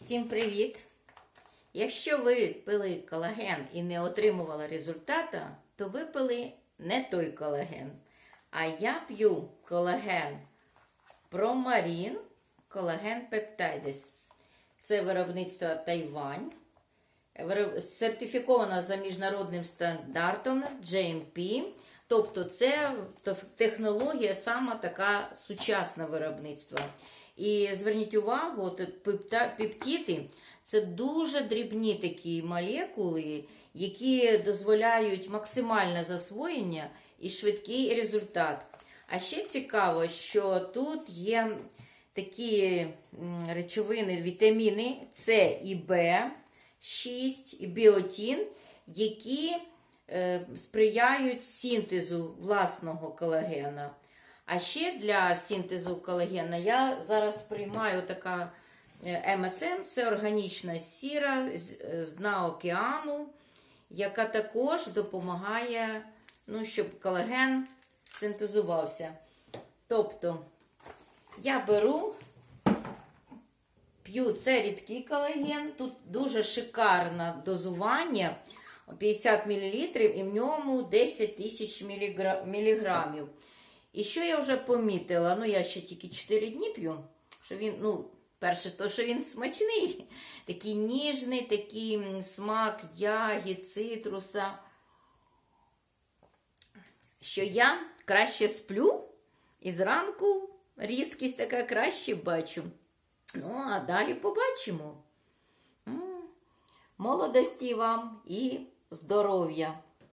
Всім привіт! Якщо ви пили колаген і не отримували результата, то ви пили не той колаген. А я п'ю колаген Промарін, колаген Пептайдес. Це виробництво Тайвань. Сертифіковано за міжнародним стандартом GMP. Тобто це технологія сама така сучасне виробництво. І зверніть увагу, пептиди це дуже дрібні такі молекули, які дозволяють максимальне засвоєння і швидкий результат. А ще цікаво, що тут є такі речовини, вітаміни С і Б, 6 і біотін, які сприяють синтезу власного колагена. А ще для синтезу колагена я зараз приймаю така е, МСМ, це органічна сіра з дна океану, яка також допомагає, ну, щоб колаген синтезувався. Тобто я беру, п'ю це рідкий колаген, тут дуже шикарне дозування. 50 мл і в ньому 10 тисяч мілігра- міліграмів. І що я вже помітила? Ну, я ще тільки 4 дні п'ю. Що він, ну, перше, то, що він смачний, такий ніжний, такий смак ягід, цитруса. Що я краще сплю і зранку різкість така краще бачу. Ну, а далі побачимо. Молодості вам і здоров'я!